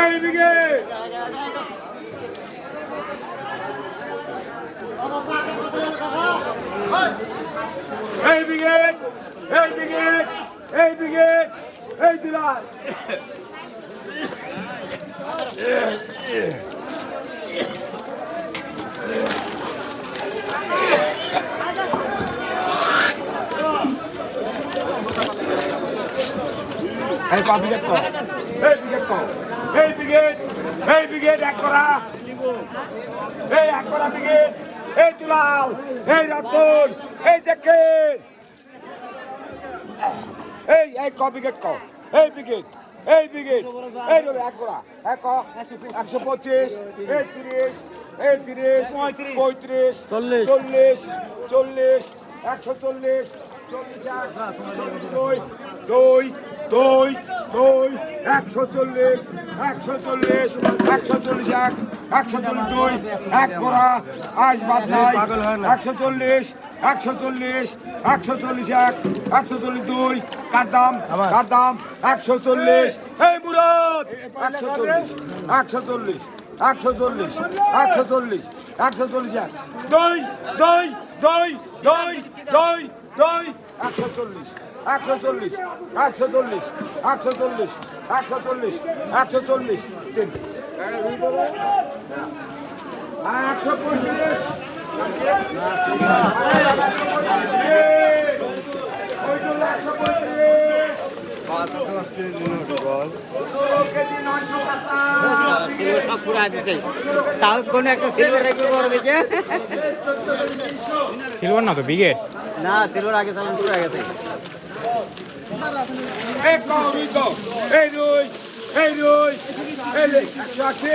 এই ব্রিগেড এই ব্রিগেড এই ব্রিগেড এই ব্রিগেড এই দিলার এই পা ব্রিগেড কর। এই ব্রিগেড কর। এই ব্রিগেড এই ব্রিগেড এক করা। এই এক করা ব্রিগেড এই দুলাল এই রতন এই জেকে এই এই ক ব্রিগেড ক। এই ব্রিগেড এই ব্রিগেড এই রবি এক করা। এক একশো পঁচিশ এই তিরিশ এই তিরিশ পঁয়ত্রিশ। চল্লিশ। চল্লিশ চল্লিশ একশো চল্লিশ চল্লিশ দুই দুই দুই দুই একশো চল্লিশ একশো চল্লিশ একশো চল্লিশ এক একশো চল্লিশ দুই এক করা আজ বাদ নাই একশো চল্লিশ একশো চল্লিশ একশো চল্লিশ এক একশো চল্লিশ দুই কার দাম? কার দাম? একশো চল্লিশ। এই মুরাদ! একশো চল্লিশ একশো চল্লিশ একশো চল্লিশ একশো চল্লিশ একশো চল্লিশ এক। দুই দুই দুই দুই দুই দুই একশো চল্লিশ একশো চল্লিশ একশো চল্লিশ একশো চল্লিশ একশো চল্লিশ একশো চল্লিশ তিন। একশো পঁয়ত্রিশ। একশো পঁয়ত্রিশ তাও কোন একটা সিলভার রেখে বড় দেখে সিলভার না তো ব্রিগেড না সিলভার আগে চালান পুরা গেছে এই কমিত এই রুই এই রুই এই একশো আশি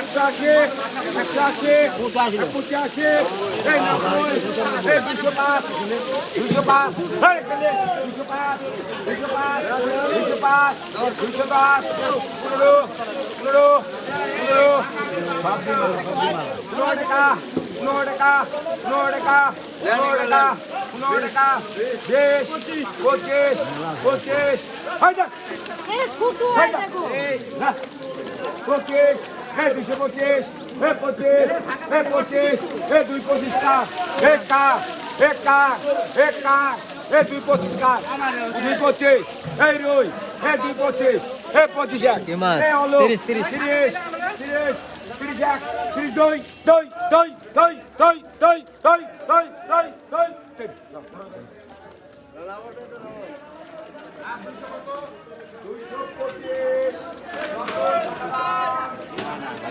একশো আশি একশো আশি পঁচাশি, এই নব্বই, এই দুশো পাঁচ দুশো পাঁচ। দুশো পাঁচ দুশো পাঁচ দুশো পাঁচ দুশো পাঁচ। পনেরো পনেরো পনেরো। পনেরো টাকা। का फ्लोर का फ्लोर का फ्लोर का देश कोचेश कोचेश हाइडा ए स्कूटू है é कोचेश है दूसरे कोचेश है कोचेश é cá, है दूसरे कोचेश का é do Ipotiscar, do Ipotês, é Irui, é do Ipotês, é Potijá, é Olô, Tiris, Tiris, Tiris, Tiris, মাছ? এ হলো তিরিশ, তিরিশ। তিরিশ তিরিশ তিরিশ এক তিরিশ দুই দুই দুই দুই